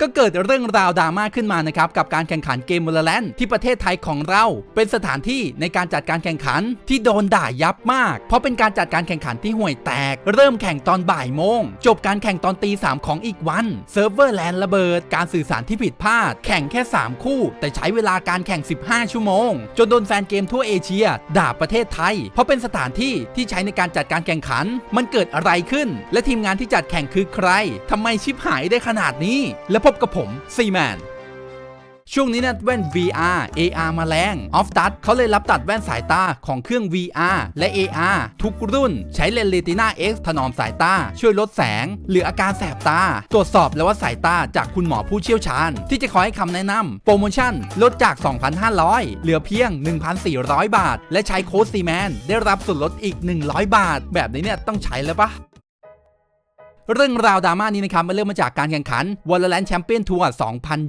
ก็เกิดเรื่องราวดราม่าขึ้นมานะครับกับการแข่งขันเกม Valorant ที่ประเทศไทยของเรา เป็นสถานที่ในการจัดการแข่งขันที่โดนด่ายับมาก เพราะเป็นการจัดการแข่งขันที่ห่วยแตก เริ่มแข่งตอนบ่ายโมง จบการแข่งตอนตีสามของอีกวันเซิร์ฟเวอร์แลนด์ระเบิด การสื่อสารที่ผิดพลาด แข่งแค่ 3 คู่ แต่ใช้เวลาการแข่ง 15 ชั่วโมง จนโดนแฟนเกมทั่วเอเชีย ด่าประเทศไทย เพราะเป็นสถานที่ที่ใช้ในการจัดการแข่งขัน มันเกิดอะไรขึ้น และทีมงานที่จัดแข่งคือใครทำไมชิปหายได้ขนาดนี้ และพบกับผมซีแมนช่วงนี้นะแว่น VR AR มาแรง ออฟตัดเขาเลยรับตัดแว่นสายตาของเครื่อง VR และ AR ทุกรุ่น ใช้เลนส์ Retina X ถนอมสายตา ช่วยลดแสง หรืออาการแสบตา ตรวจสอบแล้วว่าสายตาจากคุณหมอผู้เชี่ยวชาญ ที่จะคอให้คำแนะนำโปรโมชั่น ลดจาก 2,500 เหลือเพียง 1,400 บาท และใช้โค้ดซีแมนได้รับส่วนลดอีก 100 บาท แบบนี้เนี่ยต้องใช้แล้วปะ เรื่องราวดราม่านี้นะครับมันเริ่มมาจากการแข่งขัน Valorant Champion Tour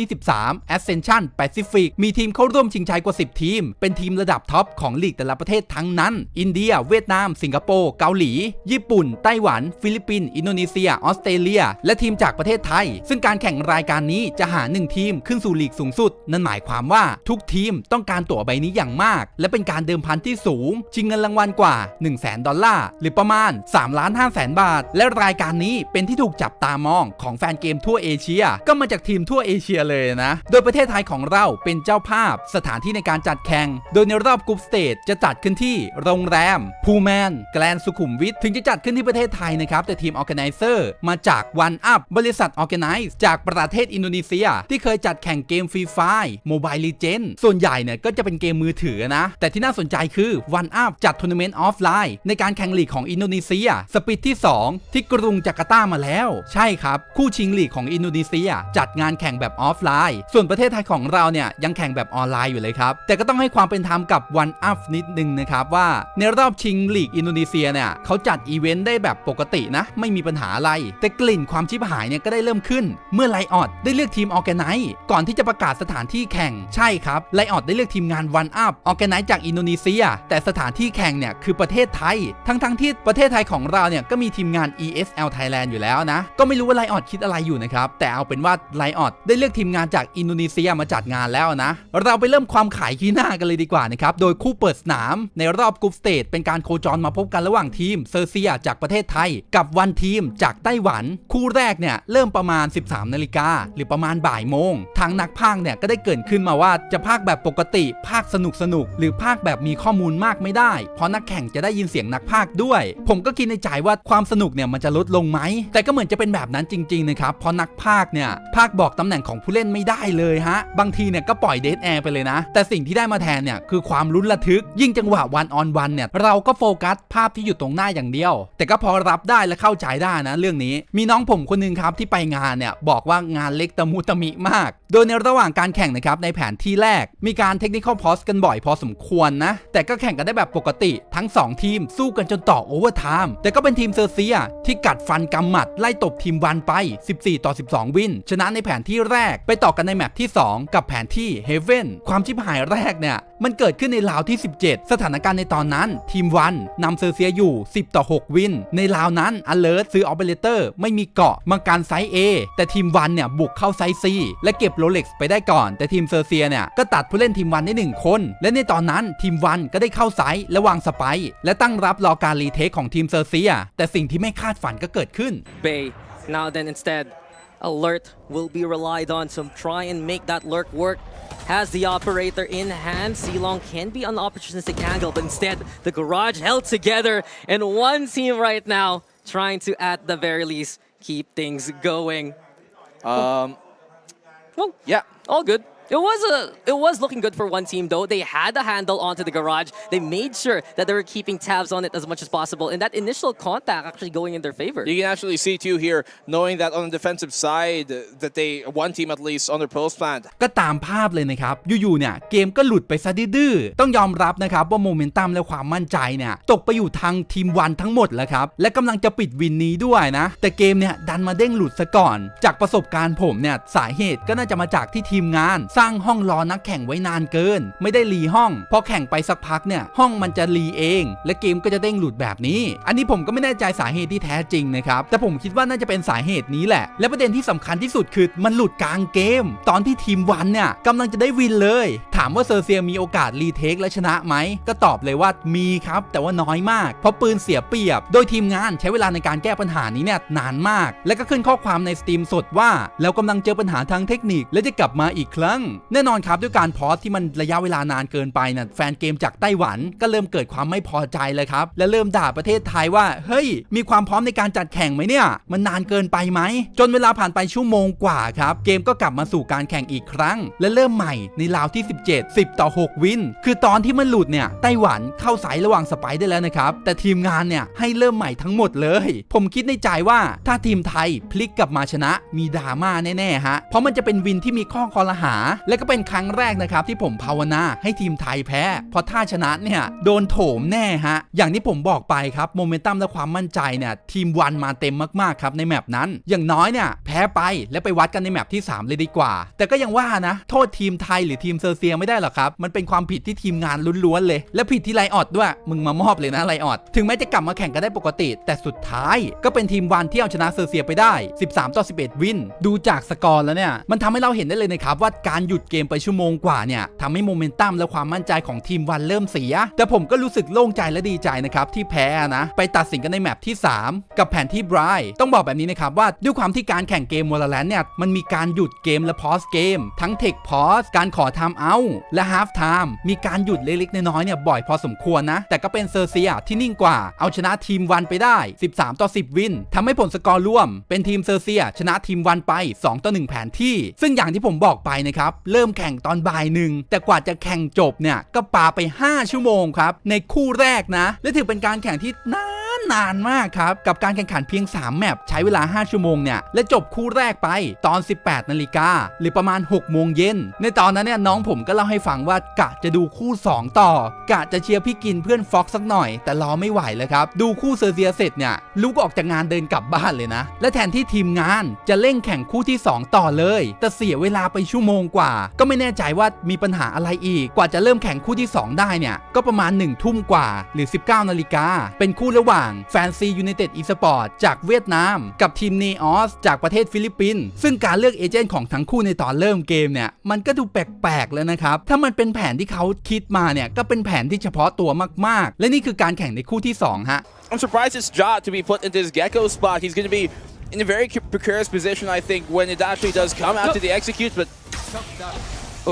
2023 Ascension Pacific มีทีมเข้าร่วมชิงชัยกว่า 10 ทีม เป็นทีมระดับท็อปของลีกแต่ละประเทศทั้งนั้น อินเดีย เวียดนาม สิงคโปร์ เกาหลี ญี่ปุ่น ไต้หวัน ฟิลิปปินส์ อินโดนีเซีย ออสเตรเลีย และทีมจากประเทศไทย ซึ่งการแข่งรายการนี้จะหา 1 ทีมขึ้นสู่ลีกสูงสุด นั่นหมายความว่าทุกทีมต้องการตั๋วใบนี้อย่างมาก และเป็นการเดิมพันที่สูง ชิงเงินรางวัลกว่า 1 0 0 0 0แดอลลาร์ หรือประมาณ3ล้าน5แสนบาท และรายการนี้เป็นที่ถูกจับตามองของแฟนเกมทั่วเอเชีย ก็มาจากทีมทั่วเอเชียเลยนะ โดยประเทศไทยของเราเป็นเจ้าภาพสถานที่ในการจัดแข่ง โดยในรอบกรุ๊ปสเตจจะจัดขึ้นที่โรงแรม พูแมน แกลนสุขุมวิท ถึงจะจัดขึ้นที่ประเทศไทยนะครับ แต่ทีมออแก z นเซอร์มาจากวันอัพบริษัทออ g a แก z e จากประเทศอินโดนีเซีย ที่เคยจัดแข่งเกมฟรีไฟโมบายลีเจนส่วนใหญ่เนี่ยก็จะเป็นเกมมือถือนะ แต่ที่น่าสนใจคือวันอัพจัดทัวร์นาเมนต์ออฟไลน์ในการแข่งลีกของอินโดนีเซียสปีดที่ 2 ที่กรุงจาการ์ตามาแล้ว ใช่ครับ คู่ชิงลีกของอินโดนีเซีย จัดงานแข่งแบบออฟไลน์ ส่วนประเทศไทยของเราเนี่ยยังแข่งแบบออนไลน์อยู่เลยครับ แต่ก็ต้องให้ความเป็นธรรมกับวันอัพนิดนึงนะครับว่าในรอบชิงลีกอินโดนีเซียเนี่ยเขาจัดอีเวนต์ได้แบบปกตินะ ไม่มีปัญหาอะไร แต่กลิ่นความชิบหายเนี่ยก็ได้เริ่มขึ้น เมื่อไลออดได้เลือกทีมออแกไนซ์ก่อนที่จะประกาศสถานที่แข่งใช่ครับไลออดได้เลือกทีมงานวันอัพออแกไนซ์จากอินโดนีเซีย แต่สถานที่แข่งเนี่ยคือประเทศไทย ทั้งทั้งๆที่ประเทศไทยของเราเนี่ยก็มีทีมงาน ESL Thailand อยู่แล้วนะ ก็ไม่รู้ว่าไลออดคิดอะไรอยู่นะครับ แต่เอาเป็นว่าไลออดได้เลือกทีมงานจากอินโดนีเซียมาจัดงานแล้วนะ เราไปเริ่มความขายขี้หน้ากันเลยดีกว่านะครับ โดยคู่เปิดสนาม ในรอบกรุ๊ปสเตจเป็นการโคจรมาพบกันระหว่างทีมเซอร์เซียจากประเทศไทย กับวันทีมจากไต้หวัน คู่แรกเนี่ยเริ่มประมาณ 13นาฬิกาหรือประมาณบ่ายโมง ทางนักพากเนี่ยก็ได้เกิดขึ้นมาว่าจะพากแบบปกติพากสนุกสนุกหรือพากแบบมีข้อมูลมากไม่ได้ เพราะนักแข่งจะได้ยินเสียงนักพากด้วย ผมก็คิดในใจว่าความสนุกเนี่ยมันจะลดลงไหมแต่ก็เหมือนจะเป็นแบบนั้นจริงๆนะครับเพราะนักพากเนี่ยพากบอกตำแหน่งของผู้เล่นไม่ได้เลยฮะ บางทีเนี่ยก็ปล่อยเดทแอร์ไปเลยนะ แต่สิ่งที่ได้มาแทนเนี่ยคือความลุ้นระทึก ยิ่งจังหวะวันออนวันเนี่ยเราก็โฟกัสภาพที่อยู่ตรงหน้าอย่างเดียว แต่ก็พอรับได้และเข้าใจได้นะเรื่องนี้ มีน้องผมคนหนึงครับที่ไปงานเนี่ยบอกว่างานเล็กตะมุตะมิมาก โดยในระหว่างการแข่งนะครับในแผนที่แรก มีการเทคนิคอลพอสกันบ่อยพอสมควรนะ แต่ก็แข่งกันได้แบบปกติ ทั้ง 2 ทีมสู้กันจนต่อโอเวอร์ไทม์แต่ก็เป็นทีมเซอร์เซียที่กัดฟันกำหมัดไล่ตบทีมวันไป 14 ต่อ 12 วิน ชนะในแผนที่แรกไปต่อกันในแมปที่ 2 กับแผนที่เฮเว่นความชิบหายแรกเนี่ย มันเกิดขึ้นในราวที่ 17 สถานการณ์ในตอนนั้น ทีมวันนำเซอร์เซียอยู่ 10 ต่อ 6 วิน ในราวนั้น Alert ซื้อออเปเรเตอร์ไม่มีเกาะมาการไซส์ A แต่ทีมวันเนี่ยบุกเข้าไซส์ C และเก็บโรเล็กซ์ไปได้ก่อน แต่ทีมเซอร์เซียเนี่ยก็ตัดผู้เล่นทีมวันได้1คน และในตอนนั้นทีมวันก็ได้เข้าไซส์และวางสไปร์และตั้งรับรอการรีเทคของทีมเซอร์เซีย แต่สิ่งที่ไม่คาดฝันก็เกิดขึ้น Bay. Now then, instead, Alert will be relied on to try and make that lurk work. Has the operator in hand. Ceylon can be an opportunistic angle, but instead, the garage held together and one team right now trying to, at the very least, keep things going. Um, Well, yeah, all good. It was a it was looking good for one team though. They had a handle onto the garage. They made sure that they were keeping tabs on it as much as possible, and that initial contact actually going in their favor. you can actually see too here, knowing that on the defensive side, that they one team at least on their post plant ก็ตามภาพเลยนะครับ อยู่ๆเนี่ยเกมก็หลุดไปซะดื้อๆต้องยอมรับนะครับว่าโมเมนตัมและความมั่นใจเนี่ยตกไปอยู่ทางทีมวันทั้งหมดแล้วครับ และกำลังจะปิดวินนี้ด้วยนะ แต่เกมเนี่ยดันมาเด้งหลุดซะก่อน จากประสบการณ์ผมเนี่ยสาเหตุก็น่าจะมาจากที่ทีมงานสร้างร้งห้องรอนักแข่งไว้นานเกิน ไม่ได้รีห้องพอแข่งไปสักพักเนี่ยห้องมันจะรีเอง และเกมก็จะเด้งหลุดแบบนี้ อันนี้ผมก็ไม่แน่ใจสาเหตุที่แท้จริงนะครับแต่ผมคิดว่าน่าจะเป็นสาเหตุนี้แหละ และประเด็นที่สำคัญที่สุดคือมันหลุดกลางเกม ตอนที่ทีมวันเนี่ยกำลังจะได้วินเลย ถามว่าเซอร์เซียมีโอกาสรีเทคและชนะไหมก็ตอบเลยว่ามีครับ แต่ว่าน้อยมาก เพราะปืนเสียเปรียบ โดยทีมงานใช้เวลาในการแก้ปัญหานี้เนี่ยนานมาก และก็ขึ้นข้อความในสตรีมสดว่าเรากำลังเจอปัญหาทางเทคนิคและจะกลับมาอีกครั้งแน่นอนครับด้วยการพอสที่มันระยะเวลานานเกินไปน่ะแฟนเกมจากไต้หวันก็เริ่มเกิดความไม่พอใจเลยครับ และเริ่มด่าประเทศไทยว่า เฮ้ย มีความพร้อมในการจัดแข่งไหมเนี่ย มันนานเกินไปไหม จนเวลาผ่านไปชั่วโมงกว่าครับ เกมก็กลับมาสู่การแข่งอีกครั้ง และเริ่มใหม่ในราวที่ 17 10 ต่อ 6 วิน คือตอนที่มันหลุดเนี่ยไต้หวันเข้าสายระหว่างสไปได้แล้วนะครับแต่ทีมงานเนี่ยให้เริ่มใหม่ทั้งหมดเลย ผมคิดในใจว่าถ้าทีมไทยพลิกกลับมาชนะมีดราม่าแน่ๆฮะเพราะมันจะเป็นวินที่มีข้อคอรหาและก็เป็นครั้งแรกนะครับที่ผมภาวนาให้ทีมไทยแพ้ เพราะถ้าชนะเนี่ยโดนโถมแน่ฮะ อย่างที่ผมบอกไปครับโมเมนตัมและความมั่นใจเนี่ยทีมวันมาเต็มมากๆครับในแมปนั้น อย่างน้อยเนี่ยแพ้ไปแล้วไปวัดกันในแมปที่ 3 เลยดีกว่า แต่ก็ยังว่านะ โทษทีมไทยหรือทีมเซอร์เซียไม่ได้หรอกครับ มันเป็นความผิดที่ทีมงานล้วนๆเลย และผิดที่ไลออดด้วย มึงมามอบเลยนะไลออดถึงแม้จะกลับมาแข่งกันได้ปกติ แต่สุดท้ายก็เป็นทีมวันที่เอาชนะเซอร์เซียไปได้ 13 ต่อ 11 วิน ดูจากสกอร์แล้วเนี่ยมันทำให้เราเห็นได้เลยนะครับว่าการหยุดเกมไปชั่วโมงกว่าเนี่ยทำให้โมเมนตัมและความมั่นใจของทีมวันเริ่มเสีย แต่ผมก็รู้สึกโล่งใจและดีใจนะครับที่แพ้นะ ไปตัดสินกันในแมปที่ 3 กับแผนที่ไบรท์ต้องบอกแบบนี้นะครับว่าด้วยความที่การแข่งเกมวอลเลนเนี่ยมันมีการหยุดเกมและพอสเกม ทั้งเทคพอสการขอไทม์เอาและฮาฟไทม์มีการหยุดเล็กๆน้อยๆเนี่ยบ่อยพอสมควรนะ แต่ก็เป็นเซอร์เซียที่นิ่งกว่า เอาชนะทีมวันไปได้ 13 ต่อ 10 วินทำให้ผลสกอร์ร่วม เป็นทีมเซอร์เซีย ชนะทีมวันไป 2 ต่อ 1 แผนที่ ซึ่งอย่างที่ผมบอกไปนะครับเริ่มแข่งตอนบ่ายหนึ่งแต่กว่าจะแข่งจบเนี่ยก็ปาไป 5 ชั่วโมงครับในคู่แรกนะ และถือเป็นการแข่งที่น่า นนานมากครับ กับการแข่งขันเพียง 3 แมปใช้เวลา 5 ชั่วโมงเนี่ย และจบคู่แรกไปตอน 18 นาฬิกา หรือประมาณ 6 โมงเย็น ในตอนนั้นเนี่ยน้องผมก็เล่าให้ฟังว่ากะจะดูคู่ 2 ต่อ กะจะเชียร์พี่กินเพื่อนฟ็อกสักหน่อย แต่รอไม่ไหวแล้วครับ ดูคู่เซอร์เซียเสร็จเนี่ยลุกออกจากงานเดินกลับบ้านเลยนะ และแทนที่ทีมงานจะเร่งแข่งคู่ที่ 2 ต่อเลย แต่เสียเวลาไปชั่วโมงกว่า ก็ไม่แน่ใจว่ามีปัญหาอะไรอีก กว่าจะเริ่มแข่งคู่ที่ 2 ได้เนี่ย ก็ประมาณ1ทุ่มกว่าหรือ 19 นาฬิกา เป็นคู่ระหว่างแฟนซียูไนเต็ดอีสปอร์ตจากเวียดนาม กับทีมเนออสจากประเทศฟิลิปปินส์ซึ่งการเลือกเอเจนต์ของทั้งคู่ในตอนเริ่มเกมเนี่ย มันก็ดูแปลกๆแล้วนะครับ ถ้ามันเป็นแผนที่เขาคิดมาเนี่ย ก็เป็นแผนที่เฉพาะตัวมากๆ และนี่คือการแข่งในคู่ที่ 2 ฮะ I'm surprised it's Ja to be put into this Gecko spot. He's going to be in a very precarious position, I think, when it actually does come after the executes, but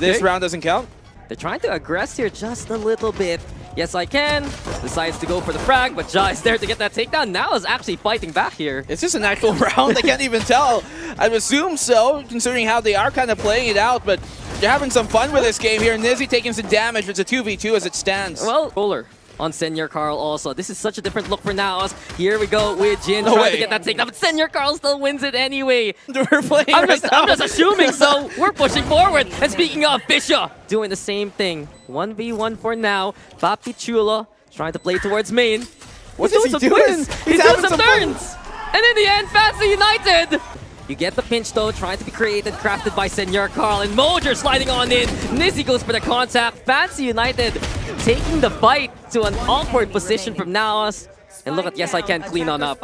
this round doesn't count. They're trying to aggress here just a little bit. Yes, I can. Decides to go for the frag, but Ja is there to get that takedown. Now is actually fighting back here. Is this an actual round? I can't even tell. I'd assume so, considering how they are kind of playing it out, but you're having some fun with this game here. Nizzy taking some damage. It's a 2v2 as it stands. Well, roller on Senior Carl also. This is such a different look for now. Here we go with Jin No trying way. to get that takedown, but Senior Carl still wins it anyway. We're playing I'm right just. I'm just assuming, so we're pushing forward. And speaking of, Bisha doing the same thing. 1v1 for now. Papi Chulo trying to play towards main. What He's he doing? He's doing some, fun. turns. And in the end, Fancy United. You get the pinch though, trying to be created, crafted by Senor Carl, and Mojer sliding on in. Nizzy goes for the contact. Fancy United taking the fight to an awkward position from Naos. And look at Yes I Can clean on up.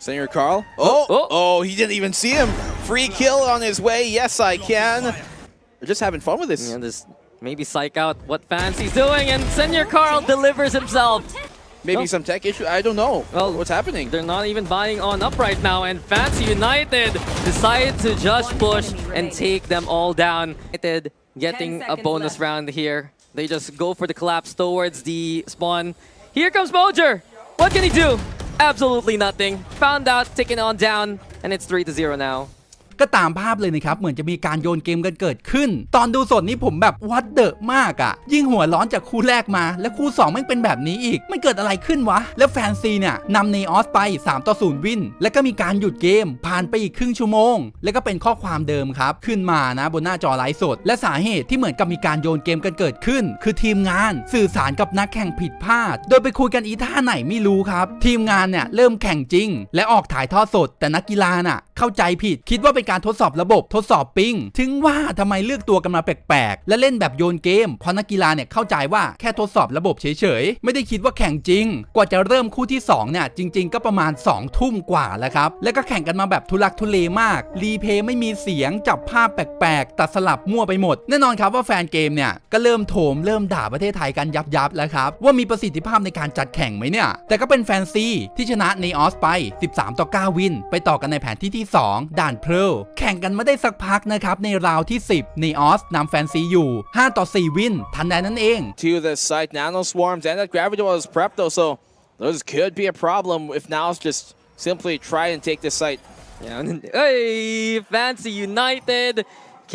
Senor Carl. Oh, Oh. oh, he didn't even see him. Free kill on his way. Yes, I can. They're just having fun with this. And just maybe psych out what Fancy's doing, and Senor Carl delivers himself. Maybe Oh. some tech issue. I don't know. Well, what's happening? They're not even buying on up right now, and Fancy United decide to just push and take them all down. United getting a bonus left. round here. They just go for the collapse towards the spawn. Here comes Mojer. What can he do? Absolutely nothing. Found out, taken on down, and it's 3 to 0 now. ก็ตามภาพเลยนะครับ เหมือนจะมีการโยนเกมกันเกิดขึ้น ตอนดูสดนี้ผมแบบวัดเดอะมากอะ่ะ ยิ่งหัวร้อนจากคู่แรกมา และคู่2ไม่เป็นแบบนี้อีกไม่เกิดอะไรขึ้นวะ แล้วแฟนซีเนี่ยนำเนออสไป 3 ต่อ 0 วิน แล้วก็มีการหยุดเกม ผ่านไปอีกครึ่งชั่วโมง แล้วก็เป็นข้อความเดิมครับ ขึ้นมานะบนหน้าจอไลฟ์สด และสาเหตุที่เหมือนกับมีการโยนเกมกันเกิดขึ้น คือทีมงานสื่อสารกับนักแข่งผิดพลาด โดยไปคุยกันอีท่าไหนไม่รู้ครับ ทีมงานเนี่ยเริ่มแข่งจริง และออกถ่ายทอดสด แต่นักกีฬาน่ะเข้าใจผิดคิดว่าเป็นการทดสอบระบบทดสอบปิงถึงว่าทำไมเลือกตัวกันมาแปลกๆ และเล่นแบบโยนเกมเพราะนักกีฬาเนี่ยเข้าใจว่าแค่ทดสอบระบบเฉยๆ ไม่ได้คิดว่าแข่งจริง กว่าจะเริ่มคู่ที่2เนี่ยจริง ๆ ก็ประมาณ2ทุ่มกว่าแล้วครับ แล้วก็แข่งกันมาแบบทุลักทุเลมาก รีเพย์ไม่มีเสียง จับภาพแปลกๆ ตัดสลับมั่วไปหมด แน่นอนครับว่าแฟนเกมเนี่ยก็เริ่มโถมเริ่มด่าประเทศไทยกันยับยับๆแล้วครับว่ามีประสิทธิภาพในการจัดแข่งไหมเนี่ย แต่ก็เป็นแฟนซีที่ชนะในออสไป 13 ต่อ 9 วิน ไปต่อกันในแผนที่ที่ 2 ด่านเพลแข่งกันไม่ได้สักพักนะครับ ในราวที่ 10ในออสนำแฟนซีอยู่ 5 ต่อ 4 วิน ทันใดนั่นเอง to the site. Nano swarms and that gravity well is prepped though, so those could be a problem if Nao's just simply try and take this site. Yeah, and then- hey, Fancy United.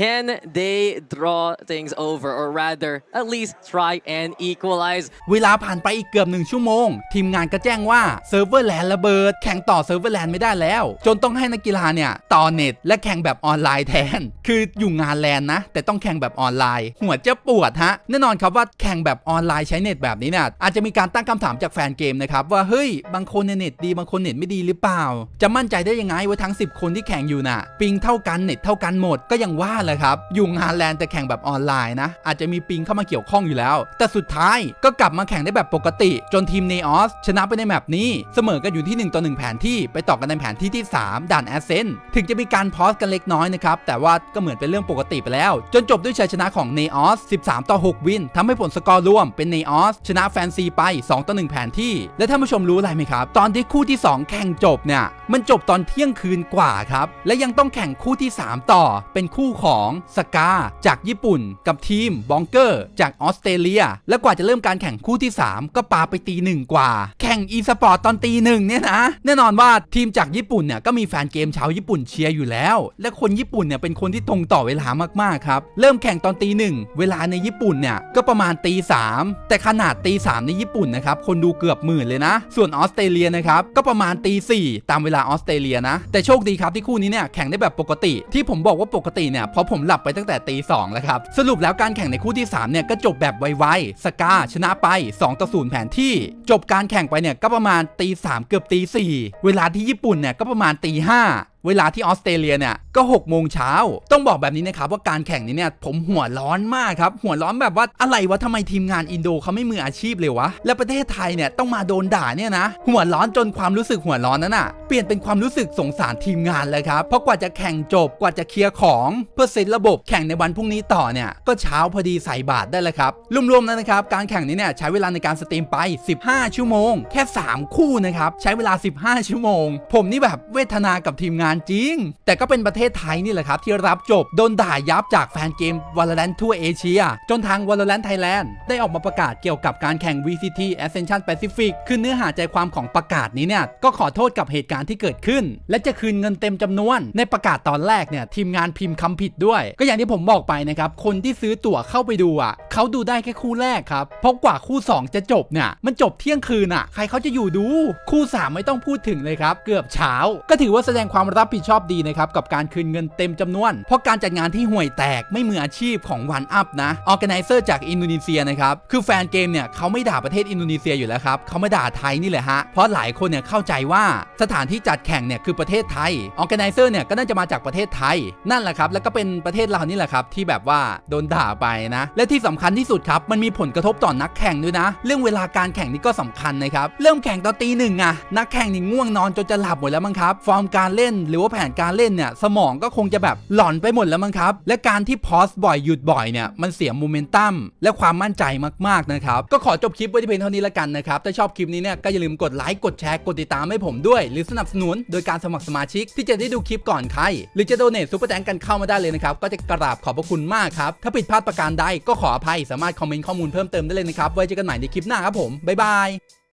Can they draw things over, or rather, at least try and equalize? เวลาผ่านไปอีกเกือบหนึ่งชั่วโมง ทีมงานก็แจ้งว่าเซิร์ฟเวอร์แลนระเบิด แข่งต่อเซิร์ฟเวอร์แลนไม่ได้แล้ว จนต้องให้นักกีฬาเนี่ย ต่อเน็ต และแข่งแบบออนไลน์แทน คืออยู่งานแลนนะ แต่ต้องแข่งแบบออนไลน์ หัวจะปวดฮะ แน่นอนครับว่าแข่งแบบออนไลน์ใช้เน็ตแบบนี้เนี่ยอาจจะมีการตั้งคำถามจากแฟนเกมนะครับว่าเฮ้ยบางคนเนี่ยเน็ตดีบางคนเน็ตไม่ดีหรือเปล่า จะมั่นใจได้ยังไงว่าทั้ง 10 คนที่แข่งอยู่น่ะ ปิงเท่ากันเน็ตเท่ากันหมดก็ยังว่าแหละครับ อยู่งานแลนแต่แข่งแบบออนไลน์นะ อาจจะมีปิงเข้ามาเกี่ยวข้องอยู่แล้ว แต่สุดท้ายก็กลับมาแข่งได้แบบปกติ จนทีมเนออสชนะไปในแมปนี้ เสมอกันอยู่ที่ 1 ต่อ 1 แผนที่ไปต่อกันในแผนที่ที่ 3 ด่านแอสเซนถึงจะมีการพอสกันเล็กน้อยนะครับ แต่ว่าก็เหมือนเป็นเรื่องปกติไปแล้ว จนจบด้วยชัยชนะของเนออส13 ต่อ 6 วินทำให้ผลสกอร์รวมเป็นเนออสชนะแฟนซีไป 2 ต่อ 1 แผนที่ และท่านผู้ชมรู้อะไรไหมครับ ตอนที่คู่ที่ 2 แข่งจบเนี่ยมันจบตอนเที่ยงคืนกว่าครับและยังต้องแข่งคู่ที่ 3 ต่อเป็นคู่ของสกาจากญี่ปุ่น กับทีมบองเกอร์ จากออสเตรเลีย และกว่าจะเริ่มการแข่งคู่ที่ 3 ก็ปาไปตีหนึ่งกว่า แข่งอีสปอร์ตตอนตีหนึ่งเนี่ยนะ แน่นอนว่าทีมจากญี่ปุ่นเนี่ยก็มีแฟนเกมชาวญี่ปุ่นเชียร์อยู่แล้ว และคนญี่ปุ่นเนี่ยเป็นคนที่ตรงต่อเวลามากๆครับเริ่มแข่งตอนตีหนึ่งเวลาในญี่ปุ่นเนี่ยก็ประมาณตีสามแต่ขนาดตีสามในญี่ปุ่นนะครับคนดูเกือบหมื่นเลยนะ ส่วนออสเตรเลียนะครับก็ประมาณตีสี่ตามเวลาออสเตรเลียนะแต่โชคดีครับที่คู่นี้เนี่ยแข่งได้แบบปกติ ที่ผมบอกว่าปกติเนี่ยเพราะผมหลับไปตั้งแต่ตีสองแล้วครับ สรุปแล้วการแข่งในคู่ที่ 3 เนี่ยก็จบแบบไวๆ สกาชนะไป2ต่อศูนย์แผนที่ จบการแข่งไปเนี่ยก็ประมาณตีสามเกือบตีสี่เวลาที่ญี่ปุ่นเนี่ยก็ประมาณตีห้า เวลาที่ออสเตรเลียเนี่ยก็6โมงเช้าต้องบอกแบบนี้นะครับว่าการแข่งนี้เนี่ยผมหัวร้อนมากครับหัวร้อนแบบว่าอะไรวะทำไมทีมงานอินโดเขาไม่มืออาชีพเลยวะ และประเทศไทยเนี่ยต้องมาโดนด่าเนี่ยนะหัวร้อนจนความรู้สึกหัวร้อนนั้นอะเปลี่ยนเป็นความรู้สึกสงสารทีมงานเลยครับเพราะกว่าจะแข่งจบกว่าจะเคลียร์ของเพื่อเซตระบบแข่งในวันพรุ่งนี้ต่อเนี่ยก็เช้าพอดีใส่บาทได้เลยครับรวมๆแล้วนะครับการแข่งนี้เนี่ยใช้เวลาในการสตรีมไป 15 ชั่วโมง แค่ 3 คู่นะครับใช้เวลา 15 ชั่วโมง ผมนี่แบบเวทนากับทีมงานจริง แต่ก็เป็นประเทศไทยนี่แหละครับ ที่รับจบโดนด่ายับจากแฟนเกม Valorant ทั่วเอเชีย จนทาง Valorant Thailand ได้ออกมาประกาศเกี่ยวกับการแข่ง VCT Ascension Pacific คือเนื้อหาใจความของประกาศนี้เนี่ยก็ขอโทษกับเหตุการณ์ที่เกิดขึ้น และจะคืนเงินเต็มจำนวน ในประกาศตอนแรกเนี่ยทีมงานพิมพ์คำผิดด้วย ก็อย่างที่ผมบอกไปนะครับคนที่ซื้อตั๋วเข้าไปดูอะเขาดูได้แค่คู่แรกครับเพราะกว่าคู่ 2 จะจบเนี่ยมันจบเที่ยงคืนอะ ใครเขาจะอยู่ดู คู่ 3 ไม่ต้องพูดถึงเลยครับ เกือบเช้า ก็ถือว่าแสดงความรับผิดชอบดีนะครับกับการคืนเงินเต็มจำนวน เพราะการจัดงานที่ห่วยแตกไม่มืออาชีพของวันอัพนะออแกไนเซอร์จากอินโดนีเซียนะครับคือแฟนเกมเนี่ยเขาไม่ด่าประเทศอินโดนีเซียอยู่แล้วครับเขาไม่ด่าไทยนี่แหละฮะเพราะหลายคนเนี่ยเข้าใจว่าสถานที่จัดแข่งเนี่ยคือประเทศไทยออแกไนเซอร์เนี่ยก็น่าจะมาจากประเทศไทยนั่นแหละครับแล้วก็เป็นประเทศเรานี่แหละครับที่แบบว่าโดนด่าไปนะ และที่สำคัญที่สุดครับมันมีผลกระทบต่อนนักแข่งด้วยนะ เรื่องเวลาการแข่งนี่ก็สำคัญนะครับเริ่มแข่งตอนตีหนึ่งอะนักแข่งนี่ง่วงนอนจนจะหลับหมดแล้วมั้งครับฟอร์มการเล่นหรือว่าแผนการเล่นเนี่ยสมองก็คงจะแบบหลอนไปหมดแล้วมั้งครับ และการที่พอสบ่อยหยุดบ่อยเนี่ยมันเสียโมเมนตัมและความมั่นใจมากๆนะครับก็ขอจบคลิปไว้ที่เพียงเท่านี้ละกันนะครับถ้าชอบคลิปนี้เนี่ยก็อย่าลืมกดไลค์กดแชร์กดติดตามให้ผมด้วย หรือสนับสนุนโดยการสมัครสมาชิกที่จะได้ดูคลิปก่อนใครหรือจะโดเนทซุปเปอร์แตงกันเข้ามาได้เลยนะครับก็จะกราบขอบพระคุณมากครับถ้าผิดพลาดประการใดก็ขออภัยสามารถคอมเมนต์ข้อมูลเพิ่มเติมได้เลยนะครับไว้เจอกันใหม่ในคลิปหน้าครับผมบ๊ายบาย